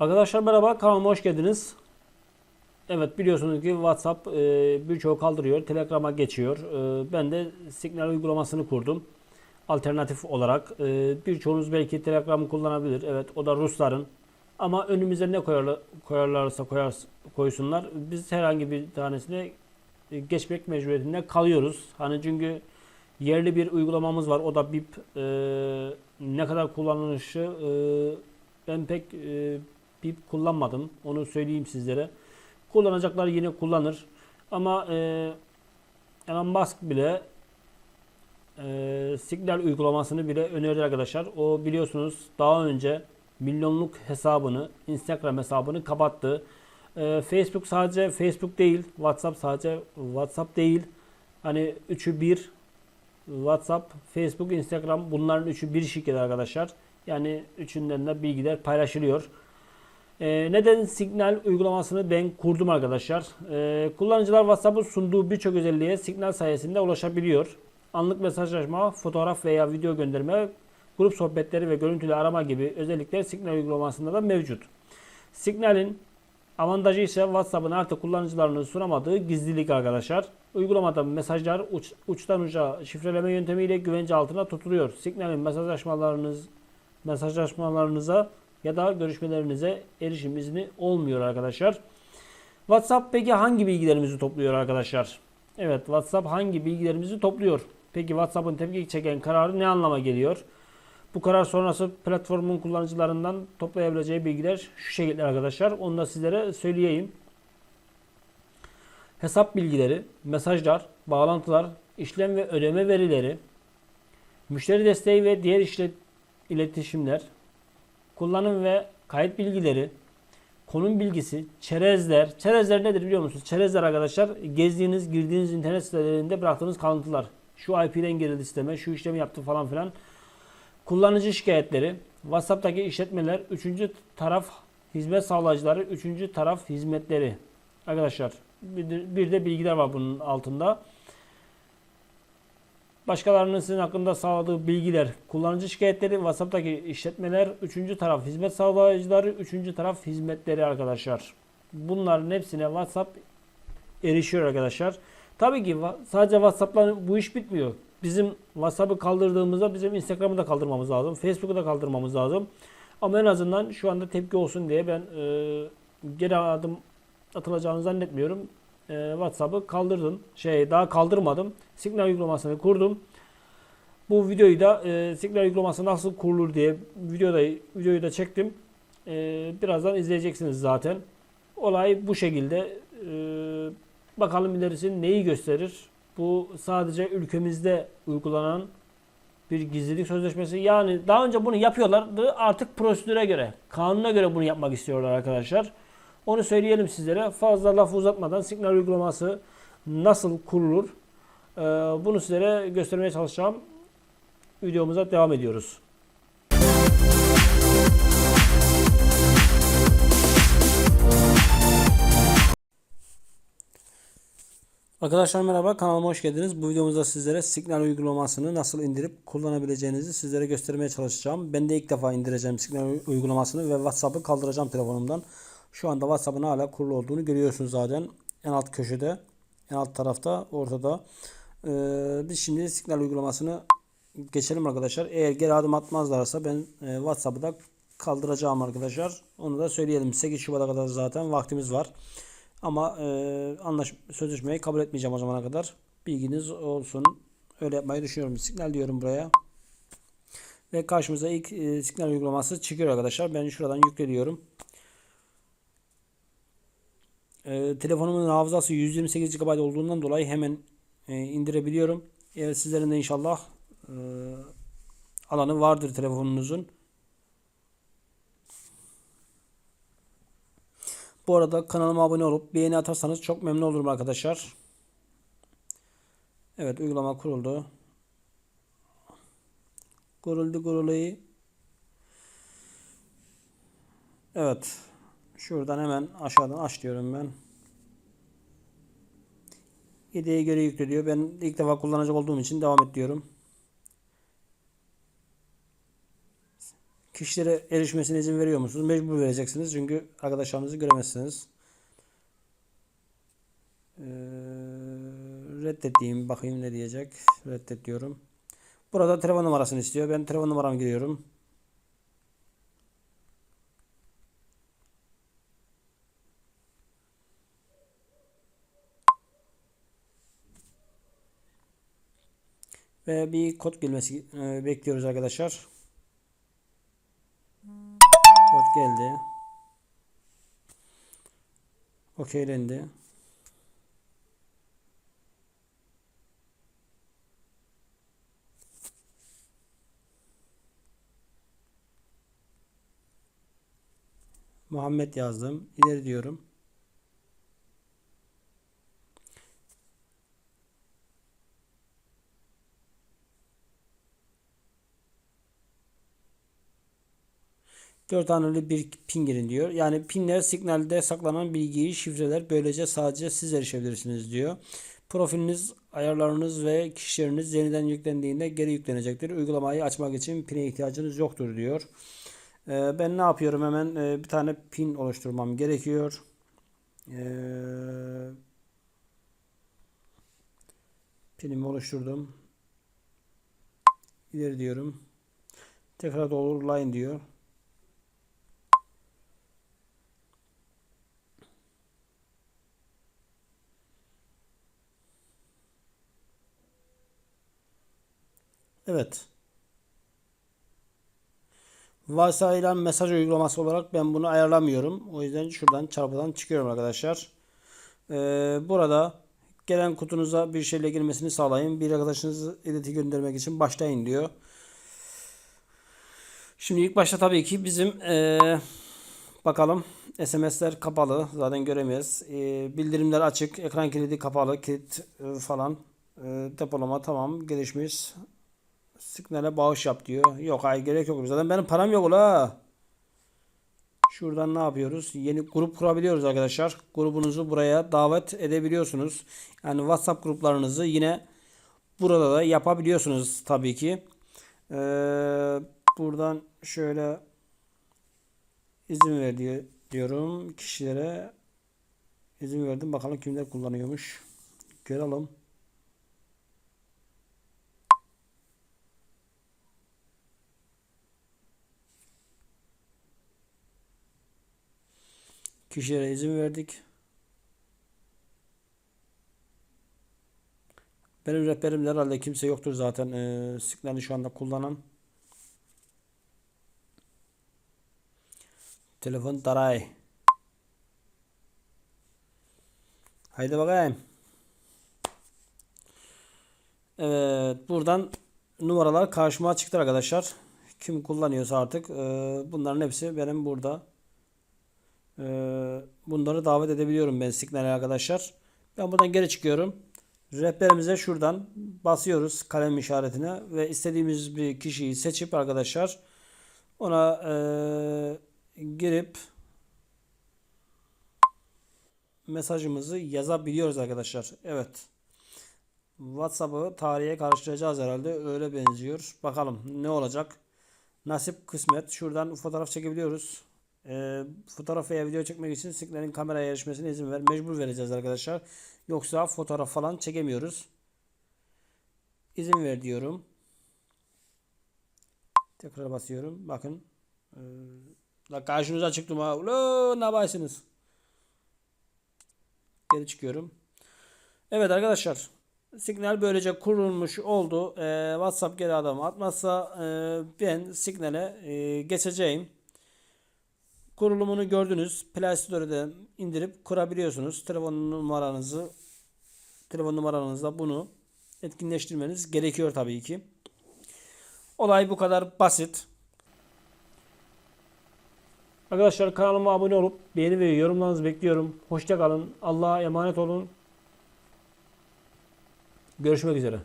Arkadaşlar merhaba kanalıma hoş geldiniz. Evet biliyorsunuz ki WhatsApp e, birçoğu kaldırıyor. Telegram'a geçiyor. E, ben de Signal uygulamasını kurdum. Alternatif olarak. E, birçoğunuz belki Telegram'ı kullanabilir. Evet o da Rusların. Ama önümüze ne koyarlar, koyarlarsa koyar, koysunlar. Biz herhangi bir tanesine e, geçmek mecburiyetinde kalıyoruz. Hani çünkü yerli bir uygulamamız var. O da BIP. E, ne kadar kullanılışı e, ben pek e, BIP kullanmadım. Onu söyleyeyim sizlere. Kullanacaklar yine kullanır. Ama e, Elon Musk bile e, Signal uygulamasını bile önerdi arkadaşlar. O biliyorsunuz daha önce milyonluk hesabını, Instagram hesabını kapattı. E, Facebook sadece Facebook değil, WhatsApp sadece WhatsApp değil. Hani üçü bir WhatsApp, Facebook, Instagram bunların üçü bir şirket arkadaşlar. Yani üçünden de bilgiler paylaşılıyor. Ee, neden Signal uygulamasını ben kurdum arkadaşlar. Ee, kullanıcılar WhatsApp'ın sunduğu birçok özelliğe Signal sayesinde ulaşabiliyor. Anlık mesajlaşma, fotoğraf veya video gönderme, grup sohbetleri ve görüntülü arama gibi özellikler Signal uygulamasında da mevcut. Signal'in avantajı ise WhatsApp'ın artık kullanıcılarının sunamadığı gizlilik arkadaşlar. Uygulamada mesajlar uç, uçtan uca şifreleme yöntemiyle güvence altına tutuluyor. Signal'in mesajlaşmalarınız mesajlaşmalarınıza ya da görüşmelerinize erişim izni olmuyor arkadaşlar. WhatsApp peki hangi bilgilerimizi topluyor arkadaşlar? Evet WhatsApp hangi bilgilerimizi topluyor? Peki WhatsApp'ın tepki çeken kararı ne anlama geliyor? Bu karar sonrası platformun kullanıcılarından toplayabileceği bilgiler şu şekilde arkadaşlar. Onu da sizlere söyleyeyim. Hesap bilgileri, mesajlar, bağlantılar, işlem ve ödeme verileri, müşteri desteği ve diğer işlet iletişimler, kullanım ve kayıt bilgileri, konum bilgisi, çerezler. Çerezler nedir biliyor musunuz? Çerezler arkadaşlar gezdiğiniz, girdiğiniz internet sitelerinde bıraktığınız kalıntılar. Şu IP'den girildi sisteme, şu işlemi yaptı falan filan. Kullanıcı şikayetleri, WhatsApp'taki işletmeler, üçüncü taraf hizmet sağlayıcıları, üçüncü taraf hizmetleri. Arkadaşlar bir de, bilgiler var bunun altında. Başkalarının sizin hakkında sağladığı bilgiler, kullanıcı şikayetleri, WhatsApp'taki işletmeler, üçüncü taraf hizmet sağlayıcıları, üçüncü taraf hizmetleri arkadaşlar. Bunların hepsine WhatsApp erişiyor arkadaşlar. Tabii ki sadece WhatsApp'la bu iş bitmiyor. Bizim WhatsApp'ı kaldırdığımızda bizim Instagram'ı da kaldırmamız lazım. Facebook'u da kaldırmamız lazım. Ama en azından şu anda tepki olsun diye ben e, geri adım atılacağını zannetmiyorum. E, WhatsApp'ı kaldırdım. Şey daha kaldırmadım. Signal uygulamasını kurdum. Bu videoyu da e, Signal uygulaması nasıl kurulur diye videoda videoyu da çektim. E, birazdan izleyeceksiniz zaten. Olay bu şekilde. E, bakalım ilerisi neyi gösterir. Bu sadece ülkemizde uygulanan bir gizlilik sözleşmesi. Yani daha önce bunu yapıyorlardı. Artık prosedüre göre, kanuna göre bunu yapmak istiyorlar arkadaşlar. Onu söyleyelim sizlere. Fazla lafı uzatmadan Signal uygulaması nasıl kurulur? Ee, bunu sizlere göstermeye çalışacağım. Videomuza devam ediyoruz. Arkadaşlar merhaba kanalıma hoş geldiniz. Bu videomuzda sizlere Signal uygulamasını nasıl indirip kullanabileceğinizi sizlere göstermeye çalışacağım. Ben de ilk defa indireceğim Signal uygulamasını ve WhatsApp'ı kaldıracağım telefonumdan. Şu anda WhatsApp'ın hala kurulu olduğunu görüyorsunuz zaten. En alt köşede, en alt tarafta, ortada. Ee, biz şimdi Signal uygulamasını geçelim arkadaşlar. Eğer geri adım atmazlarsa ben e, WhatsApp'ı da kaldıracağım arkadaşlar. Onu da söyleyelim. 8 Şubat'a kadar zaten vaktimiz var. Ama e, anlaş sözleşmeyi kabul etmeyeceğim o zamana kadar. Bilginiz olsun. Öyle yapmayı düşünüyorum. Signal diyorum buraya. Ve karşımıza ilk e, signal uygulaması çıkıyor arkadaşlar. Ben şuradan yükle diyorum. E, telefonumun hafızası 128 GB olduğundan dolayı hemen e, indirebiliyorum. Evet sizlerin de inşallah e, alanı vardır telefonunuzun. Bu arada kanalıma abone olup beğeni atarsanız çok memnun olurum arkadaşlar. Evet uygulama kuruldu. Kuruldu kuruluyu. Evet. Şuradan hemen aşağıdan aç diyorum ben. İdeğe göre yükle diyor. Ben ilk defa kullanacak olduğum için devam et diyorum. kişilere erişmesine izin veriyor musunuz? Mecbur vereceksiniz çünkü arkadaşlarınızı göremezsiniz. Ee, reddet diyeyim. Bakayım ne diyecek. Reddet diyorum. Burada telefon numarasını istiyor. Ben telefon numaramı giriyorum. Ve bir kod gelmesi e, bekliyoruz arkadaşlar. Kod geldi. Okeylendi. Muhammed yazdım. İleri diyorum. Dört haneli bir pin girin diyor. Yani pinler signalde saklanan bilgiyi, şifreler böylece sadece siz erişebilirsiniz diyor. Profiliniz, ayarlarınız ve kişileriniz yeniden yüklendiğinde geri yüklenecektir. Uygulamayı açmak için pine ihtiyacınız yoktur diyor. Ee, ben ne yapıyorum hemen Ee, bir tane pin oluşturmam gerekiyor. Ee, pinimi oluşturdum. İleri diyorum. Tekrar doldurlayın diyor. Evet. Varsayılan mesaj uygulaması olarak ben bunu ayarlamıyorum. O yüzden şuradan çarpıdan çıkıyorum arkadaşlar. Ee, burada gelen kutunuza bir şeyle girmesini sağlayın. Bir arkadaşınızı ileti göndermek için başlayın diyor. Şimdi ilk başta tabii ki bizim ee, bakalım SMS'ler kapalı. Zaten göremeyiz. Ee, bildirimler açık. Ekran kilidi kapalı. Kilit e, falan. E, depolama tamam gelişmiş. Signal'e bağış yap diyor. Yok hayır gerek yok. Zaten benim param yok ula. Şuradan ne yapıyoruz? Yeni grup kurabiliyoruz arkadaşlar. Grubunuzu buraya davet edebiliyorsunuz. Yani WhatsApp gruplarınızı yine burada da yapabiliyorsunuz tabii ki. Ee, buradan şöyle izin ver diye diyorum kişilere izin verdim. Bakalım kimler kullanıyormuş. Görelim. Kişilere izin verdik. Benim rehberimde herhalde kimse yoktur zaten e, Signal'i şu anda kullanan. Telefon daray. Haydi bakayım. Evet buradan numaralar karşıma çıktı arkadaşlar. Kim kullanıyorsa artık e, bunların hepsi benim burada. Ee, bunları davet edebiliyorum ben Signal'e arkadaşlar. Ben buradan geri çıkıyorum. Rehberimize şuradan basıyoruz kalem işaretine ve istediğimiz bir kişiyi seçip arkadaşlar ona e, girip mesajımızı yazabiliyoruz arkadaşlar. Evet. WhatsApp'ı tarihe karıştıracağız herhalde. Öyle benziyor. Bakalım ne olacak. Nasip kısmet. Şuradan fotoğraf çekebiliyoruz. E, fotoğraf veya video çekmek için Signal'in kameraya erişmesine izin ver. Mecbur vereceğiz arkadaşlar. Yoksa fotoğraf falan çekemiyoruz. İzin ver diyorum. Tekrar basıyorum. Bakın. Ee, la karşınıza çıktım ha. Ulan ne yapıyorsunuz? Geri çıkıyorum. Evet arkadaşlar. Signal böylece kurulmuş oldu. Ee, WhatsApp geri adım atmazsa e, ben Signal'e e, geçeceğim. Kurulumunu gördünüz. Play Store'dan indirip kurabiliyorsunuz. Telefon numaranızı telefon numaranızla bunu etkinleştirmeniz gerekiyor tabii ki. Olay bu kadar basit. Arkadaşlar kanalıma abone olup beğeni ve yorumlarınızı bekliyorum. Hoşça kalın. Allah'a emanet olun. Görüşmek üzere.